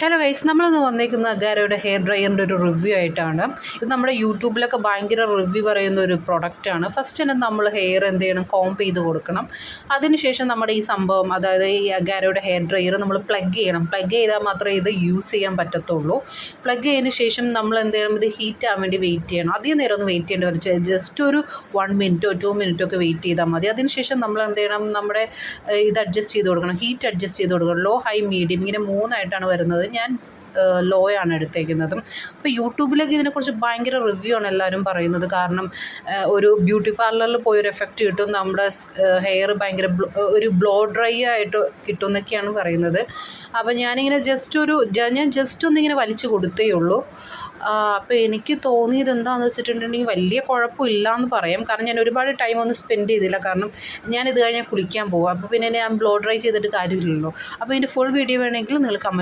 Hello guys നമ്മളിന്ന് വന്നേക്കുന്ന അഗാരയുടെ hair ഡ്രയറിന്റെ ഒരു റിവ്യൂ ആയിട്ടാണ്. ഇത് നമ്മുടെ യൂട്യൂബിലൊക്കെ ഭയങ്കര റിവ്യൂ പറയുന്ന ഒരു പ്രൊഡക്റ്റാണ് ഫസ്റ്റ് തന്നെ നമ്മൾ ഹെയർ എന്ത് ചെയ്യണം കോംപ് ചെയ്ത് കൊടുക്കണം. അതിനുശേഷം നമ്മുടെ ഈ സംഭവം അതായത് ഈ അഗാരയുടെ ഹെയർ ഡ്രയർ നമ്മൾ പ്ലഗ് ചെയ്യണം. പ്ലഗ് ചെയ്താൽ മാത്രമേ ഇത് യൂസ് ചെയ്യാൻ പറ്റത്തുള്ളൂ. പ്ലഗ് ചെയ്തതിന് ശേഷം നമ്മൾ എന്ത് ചെയ്യണം ഇത് ഹീറ്റ് ആവാൻ വേണ്ടി വെയിറ്റ് ചെയ്യണം. അധികം നേരം ഒന്നും വെയിറ്റ് ചെയ്യേണ്ടി വരും ജസ്റ്റ് ഒരു വൺ മിനിറ്റോ ടു മിനിറ്റോ ഒക്കെ വെയിറ്റ് ചെയ്താൽ മതി. അതിനുശേഷം നമ്മൾ എന്ത് ചെയ്യണം നമ്മുടെ ഇത് അഡ്ജസ്റ്റ് ചെയ്ത് കൊടുക്കണം. ഹീറ്റ് അഡ്ജസ്റ്റ് ചെയ്ത് കൊടുക്കണം. ലോ ഹൈ മീഡിയം ഇങ്ങനെ മൂന്നായിട്ടാണ് വരുന്നത്. ഞാൻ ലോ ആണ് എടുത്തേക്കുന്നത്. അപ്പോൾ യൂട്യൂബിലൊക്കെ ഇതിനെക്കുറിച്ച് ഭയങ്കര റിവ്യൂ ആണ് എല്ലാവരും പറയുന്നത്. കാരണം ഒരു ബ്യൂട്ടി പാർലറിൽ പോയി ഒരു എഫക്റ്റ് കിട്ടും. നമ്മുടെ ഹെയർ ഭയങ്കര ഒരു ബ്ലോ ഡ്രൈ ആയിട്ട് കിട്ടും എന്നൊക്കെയാണ് പറയുന്നത്. അപ്പോൾ ഞാനിങ്ങനെ ജസ്റ്റ് ഒരു ഞാൻ ജസ്റ്റ് ഒന്നിങ്ങനെ വലിച്ചു കൊടുത്തേ ഉള്ളൂ. അപ്പോൾ എനിക്ക് തോന്നിയത് എന്താണെന്ന് വെച്ചിട്ടുണ്ടെങ്കിൽ വലിയ കുഴപ്പമില്ല എന്ന് പറയാം. കാരണം ഞാൻ ഒരുപാട് ടൈം ഒന്നും സ്പെൻഡ് ചെയ്തില്ല. കാരണം ഞാൻ ഇത് കഴിഞ്ഞാൽ കുളിക്കാൻ പോകും അപ്പോൾ പിന്നെ ഞാൻ ബ്ലോ ഡ്രൈ ചെയ്തിട്ട് കാര്യമില്ലല്ലോ. അപ്പോൾ ഇതിന്റെ ഫുൾ വീഡിയോ വേണമെങ്കിൽ നിങ്ങൾ കമന്റ്